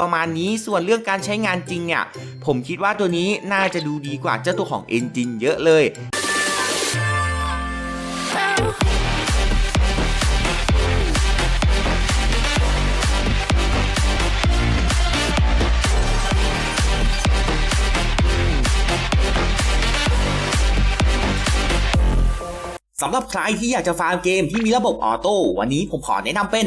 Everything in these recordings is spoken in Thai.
ประมาณนี้ส่วนเรื่องการใช้งานจริงเนี่ย ผมคิดว่าตัวนี้น่าจะดูดีกว่าเจ้าตัวของ Engine เยอะเลยสำหรับใครที่อยากจะฟาร์มเกมที่มีระบบออโต้วันนี้ผมขอแนะนำเป็น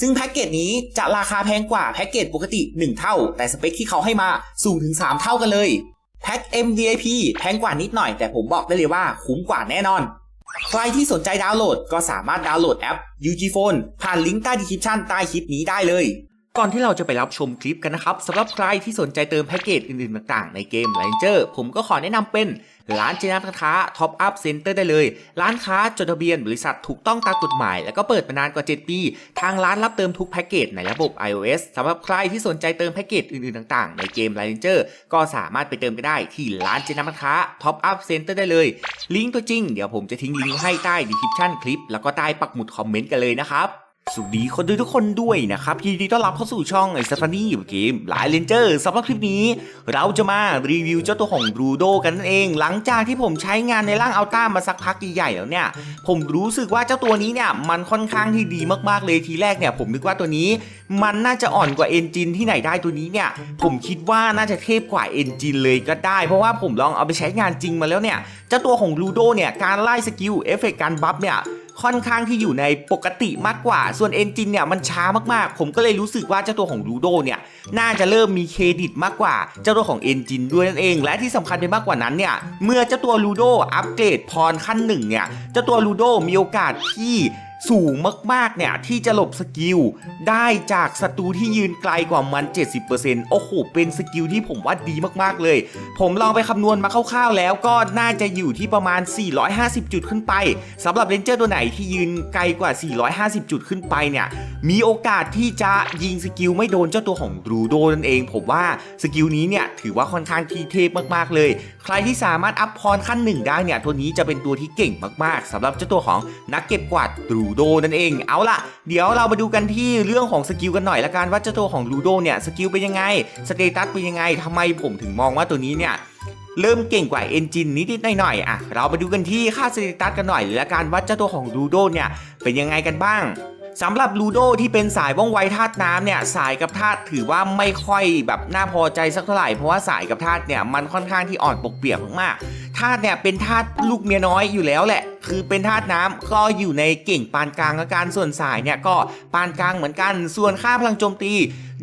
ซึ่งแพ็กเกจนี้จะราคาแพงกว่าแพ็กเกจปกติ 1 เท่า แต่สเปคที่เขาให้มาสูงถึง 3 เท่ากันเลยแพ็ก MVIP แพงกว่านิดหน่อย แต่ผมบอกได้เลยว่าคุ้มกว่าแน่นอน ใครที่สนใจดาวน์โหลดก็สามารถดาวน์โหลดแอป UG Phone ผ่านลิงก์ใต้ดีคริปชันใต้คลิปนี้ได้เลย ก่อนที่เราจะไปรับชมคลิปกันนะครับสำหรับใครที่สนใจเติมแพ็กเกจอื่นๆ ต่างๆ ในเกม Ranger ผมก็ขอแนะนำเป็นร้านเจนัทค้าท็อปอัพเซ็นเตอร์ได้เลย ร้านค้าจดทะเบียนบริษัทถูกต้องตามกฎหมาย แล้วก็เปิดมานานกว่า 7 ปี ทางร้านรับเติมทุกแพ็กเกจในระบบ iOS สำหรับใครที่สนใจเติมแพ็กเกจอื่นๆ ต่างๆ ในเกม Ranger ก็สามารถไปเติมกันได้ที่ร้านเจนัทค้าท็อปอัพเซ็นเตอร์ได้เลย ลิงก์ตัวจริงเดี๋ยวผมจะทิ้งลิงก์ให้ใต้ดีคริปชั่นคลิปแล้วก็ใต้ปักหมุดคอมเมนต์กันเลยนะครับ สวัสดีคนดูทุกคนด้วยนะครับยินดีต้อนรับเข้าสู่ช่องไอสฟานี่เกมหลายเลนเจอร์สำหรับคลิปนี้ เราจะมารีวิวเจ้าตัวของบรูโดกันนั่นเอง หลังจากที่ผมใช้งานในร่างอัลต้ามาสักพักใหญ่ๆแล้วเนี่ย ผมรู้สึกว่าเจ้าตัวนี้เนี่ย มันค่อนข้างที่ดีมากๆเลยทีแรกเนี่ย ผมนึกว่าตัวนี้ มันน่าจะอ่อนกว่าเอนจินที่ไหนได้ตัวนี้เนี่ย ผมคิดว่าน่าจะเทพกว่าเอนจินเลยก็ได้ เพราะว่าผมลองเอาไปใช้งานจริงมาแล้วเนี่ยเจ้าตัวของบรูโดเนี่ยการไล่สกิลเอฟเฟกต์การบัฟเนี่ย ค่อนข้างที่อยู่ในปกติมากกว่า ส่วนเอนจินเนี่ยมันช้ามากๆ ผมก็เลยรู้สึกว่าเจ้าตัวของลูโดเนี่ยน่าจะเริ่มมีเครดิตมากกว่า เจ้าตัวของเอนจินด้วยนั่นเอง และที่สำคัญไปมากกว่านั้นเนี่ยเมื่อเจ้าตัวลูโดอัปเกรดพรขั้นหนึ่งเนี่ยเจ้าตัวลูโดมีโอกาสที่ สูงมากๆเนี่ยที่จะหลบสกิลได้จากศัตรูที่ยืนไกลกว่ามัน 70%โอ้โหเป็นสกิลที่ผมว่าดีมากๆเลย ผมลองไปคำนวณมาคร่าวๆ แล้วก็น่าจะอยู่ที่ประมาณ 450 จุดขึ้นไปสำหรับเลนเจอร์ตัวไหนที่ยืนไกลกว่า 450 จุดขึ้นไปเนี่ยมีโอกาสที่จะยิงสกิลไม่โดนเจ้าตัวของรูโดนั่นเอง ผมว่าสกิลนี้เนี่ยถือว่าค่อนข้างที่เทพมากๆเลย ใครที่สามารถอัพพรขั้นหนึ่งได้เนี่ยตัวนี้จะเป็นตัวที่เก่งมากๆสำหรับเจ้าตัวของนักเก็บกวาดรูโดนั่นเอง เอาล่ะ เดี๋ยวเรามาดูกันที่เรื่องของสกิลกันหน่อยละกันว่าเจ้าตัวของรูโดเนี่ยสกิลเป็นยังไงสเตตัสเป็นยังไงทำไมผมถึงมองว่าตัวนี้เนี่ยเริ่มเก่งกว่าเอนจินนิดๆหน่อยๆอะเรามาดูกันที่ค่าสเตตัสกันหน่อยและการวัดเจ้าตัวของลูโดเนี่ยเป็นยังไงกันบ้างสำหรับลูโดที่เป็นสายว่องไวธาตุน้ำเนี่ยสายกับธาตุถือว่าไม่ค่อยแบบน่าพอใจสักเท่าไหร่เพราะว่าสายกับธาตุเนี่ยมันค่อนข้างที่อ่อนปกเปียกมากๆ ธาตุเนี่ยเป็นธาตุลูกเมียน้อยอยู่แล้วแหละ คือเป็นธาตุน้ำก็อยู่ในเก่งปานกลางและการส่วนสายเนี่ยก็ปานกลางเหมือนกัน ส่วนค่าพลังโจมตี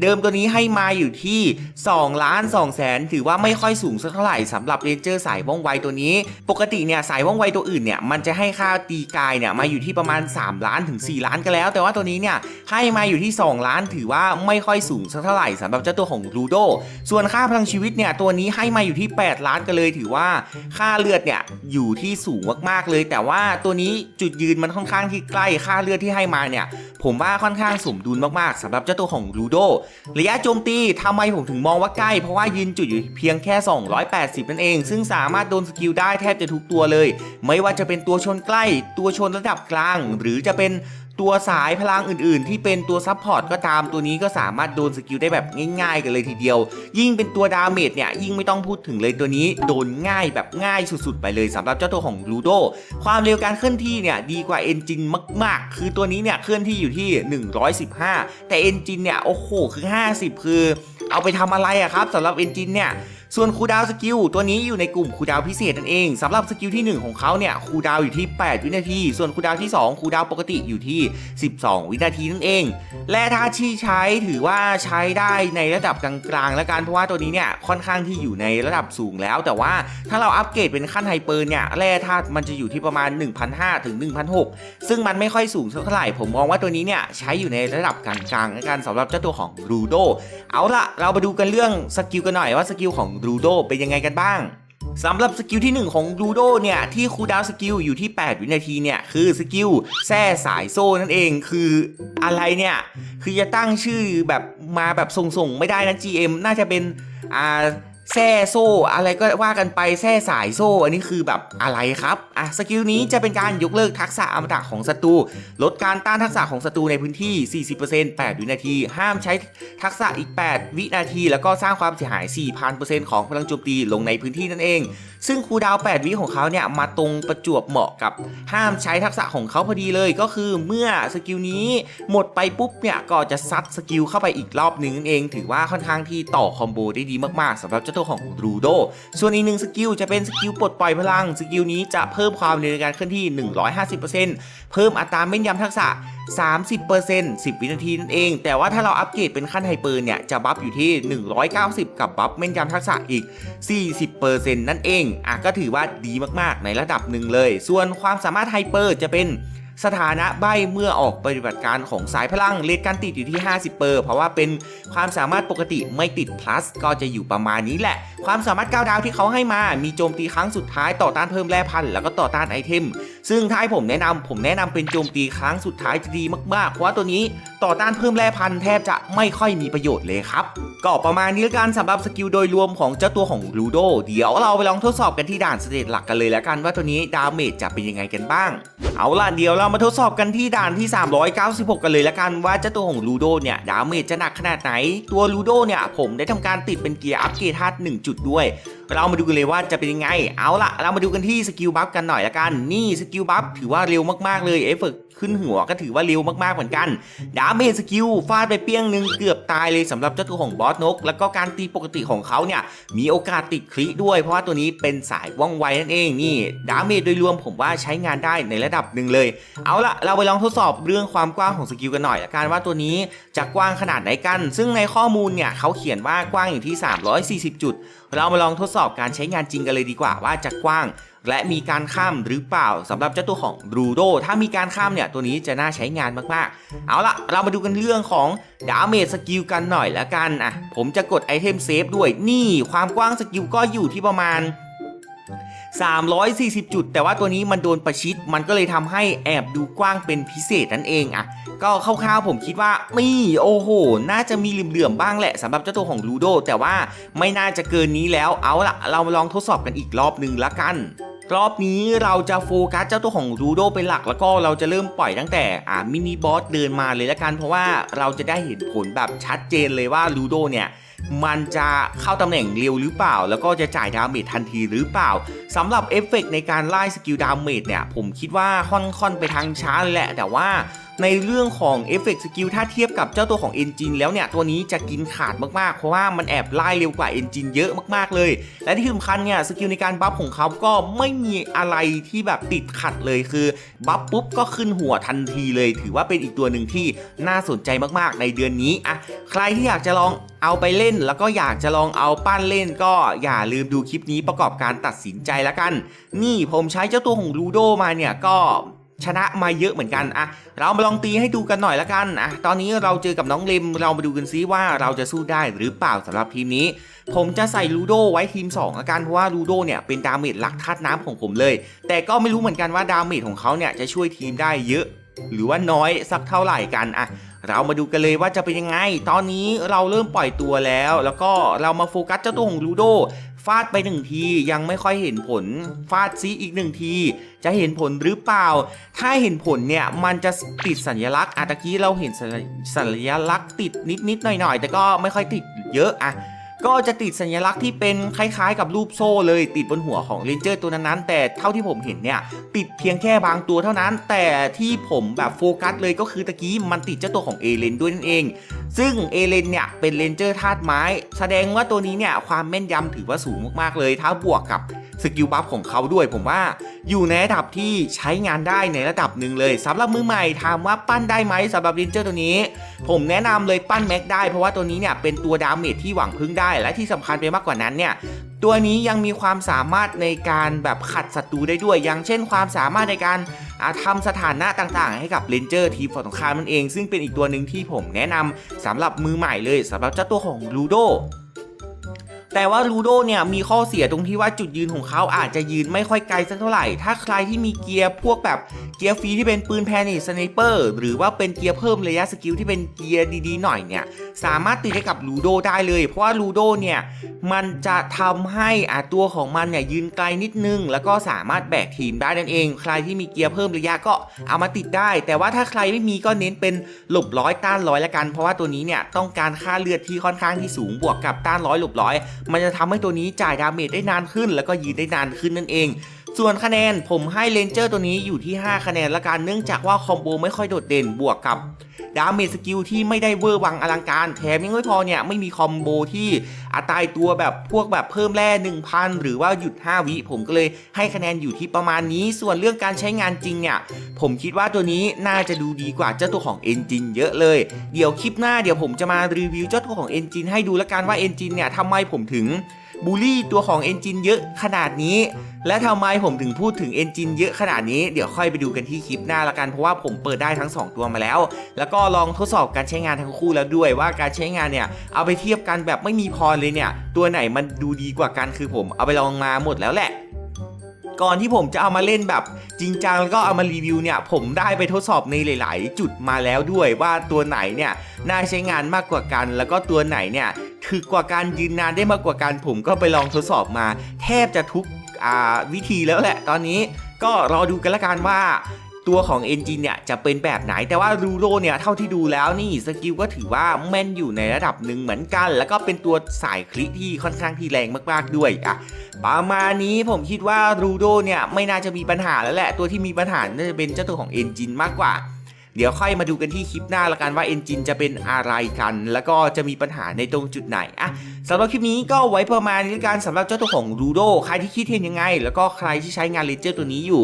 เดิมตัวนี้ให้มาอยู่ที่2ล้าน2แสนถือว่าไม่ค่อยสูงสักเท่าไหร่สำหรับเรนเจอร์สายว่องไวตัวนี้ ปกติเนี่ยสายว่องไวตัวอื่นเนี่ยมันจะให้ค่าตีกายเนี่ยมาอยู่ที่ประมาณ 3 ล้านถึง 4 ล้านกันแล้ว แต่ว่าตัวนี้เนี่ยให้มาอยู่ที่ 2 ล้านถือว่าไม่ค่อยสูงสักเท่าไหร่สำหรับเจ้าตัวของลูโดส่วนค่าพลังชีวิตเนี่ยตัวนี้ให้มาอยู่ที่ 8 ล้านกันเลยถือว่าค่าเลือดเนี่ยอยู่ที่สูงมากๆเลย แต่ว่าตัวนี้จุดยืนมันค่อนข้างที่ใกล้ค่าเลือดที่ให้มาเนี่ยผมว่าค่อนข้างสมดุลมากๆสำหรับเจ้าตัวของลูโดระยะโจมตีทำไมผมถึงมองว่าใกล้ เพราะว่ายืนจุดอยู่เพียงแค่ 280 นั่นเอง ซึ่งสามารถโดนสกิลได้แทบจะทุกตัวเลย ไม่ว่าจะเป็นตัวชนใกล้ ตัวชนระดับกลาง หรือจะเป็น ตัวสายพลังอื่น ๆ ที่เป็นตัวซับพอร์ตก็ตามตัวนี้ก็สามารถโดนสกิลได้แบบง่าย ๆ กันเลยทีเดียว ยิ่งเป็นตัวดาเมจเนี่ยยิ่งไม่ต้องพูดถึงเลยตัวนี้โดนง่ายแบบง่ายสุด ๆ ไปเลยสำหรับเจ้าตัวของลูโดความเร็วการเคลื่อนที่เนี่ยดีกว่าเอนจินมาก ๆ คือตัวนี้เนี่ยเคลื่อนที่อยู่ที่ 115 แต่เอนจินเนี่ยโอ้โหคือ 50 คือเอาไปทำอะไรอะครับสำหรับเอนจินเนี่ย ส่วนคูดาวสกิลตัวนี้อยู่ในกลุ่มคูดาวพิเศษนั่นเองสำหรับสกิลที่ 1 ของเขาเนี่ยคูดาวอยู่ที่ 8 วินาที ส่วนคูดาวที่ 2คูดาวปกติอยู่ที่ 12 วินาทีนั่นเอง และถ้าที่ใช้ถือว่าใช้ได้ในระดับกลางๆ แล้วกันเพราะว่าตัวนี้เนี่ยค่อนข้างที่อยู่ในระดับสูงแล้ว แต่ว่าถ้าเราอัปเกรดเป็นขั้นไฮเปอร์เนี่ยแร่ธาตุมันจะอยู่ที่ประมาณ 1,500ถึง1,600ซึ่งมันไม่ค่อยสูงเท่าไหร่ผมมองว่าตัวนี้เนี่ยใช้อยู่ในระดับกลางๆในการสำหรับเจ้าตัวของรูโดเอาละเรามาดูกันเรื่องสกิลกันหน่อยว่าสกิลของรูโดเป็นยังไงกันบ้างสำหรับสกิลที่ 1 ของรูโดเนี่ย ที่คูดาวสกิลอยู่ที่ 8 วินาทีเนี่ย คือสกิลแส้สายโซ่นั่นเองคืออะไรเนี่ย คือจะตั้งชื่อแบบมาแบบส่งๆ ไม่ได้นะ GM น่าจะเป็นอ่า แซ่โซ่อะไรก็ว่ากันไปแซ่สายโซ่ อันนี้คือแบบอะไรครับอะสกิลนี้จะเป็นการยกเลิกทักษะอมตะของศัตรูลดการต้านทักษะของศัตรูในพื้นที่ 40% 8 วินาที ห้ามใช้ทักษะอีก 8 วินาที แล้วก็สร้างความเสียหาย 4,000%ของพลังโจมตีลงในพื้นที่นั่นเอง ซึ่งคูดาว 8 วิของเขาเนี่ยมาตรงประจวบเหมาะกับห้ามใช้ทักษะของเขาพอดีเลยก็คือเมื่อสกิลนี้หมดไปปุ๊บเนี่ยก็จะซัดสกิลเข้าไปอีกรอบหนึงนั่นเอง ถือว่าค่อนข้างที่ต่อคอมโบได้ดีมากๆสำหรับเจ้าตัวของรูโดส่วนอีกหนึ่งสกิลจะเป็นสกิลปลดปล่อยพลังสกิลนี้จะเพิ่มความเร็วในการเคลื่อนที่ 150%เพิ่มอัตราแม่นยำทักษะ 30% 10 วินาทีนั่นเอง แต่ว่าถ้าเราอัปเกรดเป็นขั้นไฮเปอร์เนี่ย จะบัฟอยู่ที่ 190 กับบัฟเม่นยำทักษะอีก 40%นั่นเองอะก็ถือว่าดีมากๆในระดับหนึ่งเลย ส่วนความสามารถไฮเปอร์จะเป็น สถานะใบเมื่อออกปฏิบัติการของสายพลังเลทการติดอยู่ที่ 50 เปอร์ เพราะว่าเป็นความสามารถปกติไม่ติด plus ก็จะอยู่ประมาณนี้แหละ ความสามารถ9ดาวที่เขาให้มา มีโจมตีครั้งสุดท้ายต่อต้านเพิ่มแร่พันธุ์แล้วก็ต่อต้านไอเทม ซึ่งถ้าให้ผมแนะนำผมแนะนำเป็นโจมตีครั้งสุดท้ายจะดีมากๆ เพราะว่าตัวนี้ต่อต้านเพิ่มแร่พันธุ์แทบจะไม่ค่อยมีประโยชน์เลยครับ ก็ประมาณนี้ละกันสำหรับสกิลโดยรวมของเจ้าตัวของลูโดเดี๋ยวเราไปลองทดสอบกันที่ด่านสเตจหลักกันเลยแล้วกันว่าตัวนี้ดาเมจจะเป็นยังไงกันบ้าง เอาล่ะเดี๋ยวเรามาทดสอบกันที่ด่านที่ 396 กันเลยละกันว่าเจ้าตัวของลูโดเนี่ยดาเมจจะหนักขนาดไหน ตัวลูโดเนี่ยผมได้ทำการติดเป็นเกียร์อัพเกรดธาตุ1จุดด้วย เรามาดูกันเลยว่าจะเป็นยังไง เอาละเรามาดูกันที่สกิลบัฟกันหน่อยละกัน นี่สกิลบัฟถือว่าเร็วมากๆเลยเอฟเฟกต์ขึ้นหัวก็ถือว่าเร็วมากๆเหมือนกัน ดาเมจสกิลฟาดไปเปี้ยงหนึ่งเกือบตายเลยสำหรับเจ้าตัวของบอสนก แล้วก็การตีปกติของเขาเนี่ยมีโอกาสติดคลิด้วย เพราะว่าตัวนี้เป็นสายว่องไวนั่นเองนี่ดาเมจโดยรวมผมว่าใช้งานได้ในระดับหนึ่งเลย เอาละเราไปลองทดสอบเรื่องความกว้างของสกิลกันหน่อยละกันว่าตัวนี้จะกว้างขนาดไหนกัน ซึ่งในข้อมูลเนี่ยเขาเขียนว่ากว้างอยู่ที่ 340 จุด เรามาลองทดสอบการใช้งานจริงกันเลยดีกว่าว่าจะกว้าง และมีการข้ามหรือเปล่าสำหรับเจ้าตัวของรูโดถ้ามีการข้ามเนี่ยตัวนี้จะน่าใช้งานมากๆ เอาละเรามาดูกันเรื่องของดาเมจสกิลกันหน่อยละกันอะผมจะกดไอเทมเซฟด้วยนี่ความกว้างสกิลก็อยู่ที่ประมาณ340 จุด แต่ว่าตัวนี้มันโดนประชิด มันก็เลยทำให้แอบดูกว้างเป็นพิเศษนั่นเองอะ ก็คร่าวๆผมคิดว่านี่โอ้โห น่าจะมีเหลื่อมๆบ้างแหละสำหรับเจ้าตัวของลูโดแต่ว่าไม่น่าจะเกินนี้แล้วเอาละเรามาลองทดสอบกันอีกรอบหนึ่งละกันรอบนี้เราจะโฟกัสเจ้าตัวของรูโดเป็นหลักแล้วก็เราจะเริ่มปล่อยตั้งแต่อ่ามินิบอสเดินมาเลยละกัน เพราะว่าเราจะได้เห็นผลแบบชัดเจนเลยว่ารูโดเนี่ยมันจะเข้าตำแหน่งเร็วหรือเปล่า แล้วก็จะจ่ายดาเมจทันทีหรือเปล่าสำหรับเอฟเฟกต์ในการไล่สกิลดาเมจเนี่ยผมคิดว่าค่อนๆไปทางช้าเลยแหละ แต่ว่า ในเรื่องของเอฟเฟกต์สกิลถ้าเทียบกับเจ้าตัวของเอนจินแล้วเนี่ย ตัวนี้จะกินขาดมากๆ เพราะว่ามันแอบไล่เร็วกว่าเอนจินเยอะมากๆเลย และที่สำคัญเนี่ยสกิลในการบัฟของเขาก็ไม่มีอะไรที่แบบติดขัดเลยคือบัฟปุ๊บก็ขึ้นหัวทันทีเลย ถือว่าเป็นอีกตัวหนึ่งที่น่าสนใจมากๆ ในเดือนนี้อะใครที่อยากจะลองเอาไปเล่น แล้วก็อยากจะลองเอาปั้นเล่น ก็อย่าลืมดูคลิปนี้ประกอบการตัดสินใจแล้วกัน นี่ผมใช้เจ้าตัวของลูโดมาเนี่ยก็ ชนะมาเยอะเหมือนกันอะเรามาลองตีให้ดูกันหน่อยละกันอะตอนนี้เราเจอกับน้องเลมเรามาดูกันซิว่าเราจะสู้ได้หรือเปล่าสำหรับทีมนี้ ผมจะใส่ลูโดไว้ทีม2ละกันเพราะว่าลูโดเนี่ยเป็นดาเมจหลักธาตุน้ำของผมเลย แต่ก็ไม่รู้เหมือนกันว่าดาเมจของเขาเนี่ยจะช่วยทีมได้เยอะ หรือว่าน้อยสักเท่าไหร่กันอะเรามาดูกันเลยว่าจะเป็นยังไง ตอนนี้เราเริ่มปล่อยตัวแล้ว แล้วก็เรามาโฟกัสเจ้าตัวของลูโด ฟาดไปหนึ่งทียังไม่ค่อยเห็นผล ฟาดซีอีกหนึ่งที จะเห็นผลหรือเปล่า ถ้าเห็นผลเนี่ย มันจะติดสัญลักษณ์อะตะกี้เราเห็นสัญญลักษณ์ติดนิดๆหน่อยๆ แต่ก็ไม่ค่อยติดเยอะอะก็จะติดสัญลักษณ์ที่เป็นคล้ายๆ กับรูปโซ่เลยติดบนหัวของเรนเจอร์ตัวนั้นๆ แต่เท่าที่ผมเห็นเนี่ย ติดเพียงแค่บางตัวเท่านั้น แต่ที่ผมแบบโฟกัสเลยก็คือตะกี้มันติดเจ้าตัวของเอเลนด้วยนั่นเอง ซึ่งเอเลนเนี่ยเป็นเลนเจอร์ธาตุไม้ แสดงว่าตัวนี้เนี่ยความแม่นยำถือว่าสูงมากๆเลย ถ้าบวกกับสกิลบัฟของเขาด้วยผมว่าอยู่ในระดับที่ใช้งานได้ในระดับหนึ่งเลยสำหรับมือใหม่ถามว่าปั้นได้ไหมสำหรับเรนเจอร์ตัวนี้ ผมแนะนำเลยปั้นแม็กได้เพราะว่าตัวนี้เนี่ยเป็นตัวดาเมจที่หวังพึ่งได้ และที่สำคัญไปมากกว่านั้นเนี่ยตัวนี้ยังมีความสามารถในการแบบขัดศัตรูได้ด้วย อย่างเช่นความสามารถในการาทำสถานะต่างๆ ให้กับเลนเจอร์ทีมฝั่งตรงข้ามนั่นเอง ซึ่งเป็นอีกตัวหนึ่งที่ผมแนะนำสำหรับมือใหม่เลยสำหรับเจ้าตัวของลูโด แต่ว่าลูโดเนี่ยมีข้อเสียตรงที่ว่าจุดยืนของเขาอาจจะยืนไม่ค่อยไกลสักเท่าไหร่ ถ้าใครที่มีเกียร์พวกแบบเกียร์ฟรีที่เป็นปืนแพนิสไนเปอร์หรือว่าเป็นเกียร์เพิ่มระยะสกิลที่เป็นเกียร์ดีๆหน่อยเนี่ยสามารถติดได้กับลูโดได้เลย เพราะว่าลูโดเนี่ยมันจะทำให้อาตัวของมันเนี่ยยืนไกลนิดนึง แล้วก็สามารถแบกทีมได้นั่นเอง ใครที่มีเกียร์เพิ่มระยะก็เอามาติดได้ แต่ว่าถ้าใครไม่มีก็เน้นเป็นหลบร้อยต้านร้อยละกัน เพราะว่าตัวนี้เนี่ยต้องการค่าเลือดที่ค่อนข้างที่สูงบวกกับต้านร้อยหลบร้อยมันจะทำให้ตัวนี้จ่ายดาเมจได้นานขึ้น แล้วก็ยืนได้นานขึ้นนั่นเอง ส่วนคะแนนผมให้เลนเจอร์ตัวนี้อยู่ที่ 5 คะแนนละกันเนื่องจากว่าคอมโบไม่ค่อยโดดเด่นบวกกับ ดาเมจสกิลที่ไม่ได้เวอร์วังอลังการ แถมยังไม่พอเนี่ยไม่มีคอมโบที่อัตายตัวแบบพวกแบบเพิ่มแร่ 1,000 หรือว่าหยุด 5 วิผมก็เลยให้คะแนนอยู่ที่ประมาณนี้ ส่วนเรื่องการใช้งานจริงเนี่ย ผมคิดว่าตัวนี้น่าจะดูดีกว่าเจ้าตัวของ Engine เยอะเลย เดี๋ยวคลิปหน้าเดี๋ยวผมจะมารีวิวเจ้าตัวของ Engine ให้ดูละกันว่า Engine เนี่ยทำไมผมถึง บูลลี่ตัวของเอนจินเยอะขนาดนี้ และทำไมผมถึงพูดถึงเอนจินเยอะขนาดนี้เดี๋ยวค่อยไปดูกันที่คลิปหน้าละกันเพราะว่าผมเปิดได้ทั้ง 2 ตัวมาแล้ว แล้วก็ลองทดสอบการใช้งานทั้งคู่แล้วด้วยว่าการใช้งานเนี่ยเอาไปเทียบกันแบบไม่มีพรเลยเนี่ย ตัวไหนมันดูดีกว่ากันคือผมเอาไปลองมาหมดแล้วแหละ ก่อนที่ผมจะเอามาเล่นแบบจริงจังแล้วก็เอามารีวิวเนี่ย ผมได้ไปทดสอบในหลาย ๆ จุดมาแล้วด้วยว่าตัวไหนเนี่ยน่าใช้งานมากกว่ากัน แล้วก็ตัวไหนเนี่ยถือกว่าการยืนนานได้มากกว่ากันผมก็ไปลองทดสอบมา แทบจะทุกวิธีแล้วแหละตอนนี้ก็รอดูกันละกันว่า ตัวของเอนจินเนี่ยจะเป็นแบบไหน แต่ว่ารูโรเนี่ยเท่าที่ดูแล้วนี่สกิลก็ถือว่าแม่นอยู่ในระดับหนึ่งเหมือนกัน แล้วก็เป็นตัวสายคลิที่ค่อนข้างที่แรงมากๆด้วยอะประมาณนี้ผมคิดว่ารูโดเนี่ยไม่น่าจะมีปัญหาแล้วแหละ ตัวที่มีปัญหาน่าจะเป็นเจ้าตัวของเอนจินมากกว่า เดี๋ยวค่อยมาดูกันที่คลิปหน้าละกันว่า Engine จะเป็นอะไรกัน แล้วก็จะมีปัญหาในตรงจุดไหนอะสำหรับคลิปนี้ก็ไว้ประมาณนี้ละกันสำหรับเจ้าตัวของรูโดใครที่คิดเห็นยังไง แล้วก็ใครที่ใช้งานเลเจอร์ตัวนี้อยู่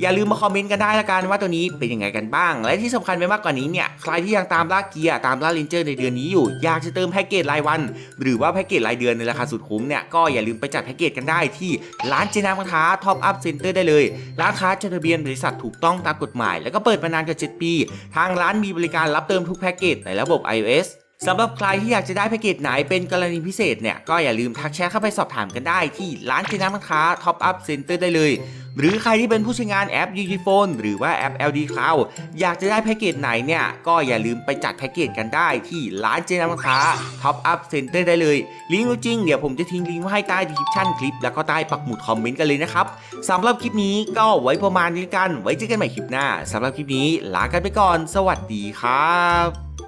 อย่าลืมมาคอมเมนต์กันได้ละกันว่าตัวนี้เป็นยังไงกันบ้าง และที่สำคัญไปมากกว่านี้เนี่ยใครที่ยังตามล่าเกียร์ตามล่าเลนเจอร์ในเดือนนี้อยู่ อยากจะเติมแพ็กเกจรายวัน หรือว่าแพ็กเกจรายเดือนในราคาสุดคุ้มเนี่ยก็อย่าลืมไปจัดแพ็กเกจกันได้ที่ร้านเจนามค้าท็อปอัพเซ็นเตอร์ได้เลยร้านค้าจดทะเบียนบริษัทถูกต้องตามกฎหมาย แล้วก็เปิดมานานกว่า7ปีทางร้านมีบริการรับเติมทุกแพ็กเกจในระบบ iOS สำหรับใครที่อยากจะได้แพ็กเกจไหนเป็นกรณีพิเศษเนี่ย ก็อย่าลืมทักแชทเข้าไปสอบถามกันได้ที่ร้านเจนามค้าท็อปอัพเซ็นเตอร์ได้เลย หรือใครที่เป็นผู้ใช้งานแอป UG Phone หรือว่าแอป LD Cloud อยากจะได้แพ็กเกจไหนเนี่ย ก็อย่าลืมไปจัดแพ็กเกจกันได้ที่ร้านเจนามค้า Top Up Center ได้เลย ลิงก์จริงเดี๋ยวผมจะทิ้งลิงก์ไว้ให้ใต้ดีคริปชั่นคลิป แล้วก็ใต้ปักหมุดคอมเมนต์กันเลยนะครับสำหรับคลิปนี้ก็ไว้ประมาณนี้กัน ไว้เจอกันใหม่คลิปหน้าสำหรับคลิปนี้ลากันไปก่อน สวัสดีครับ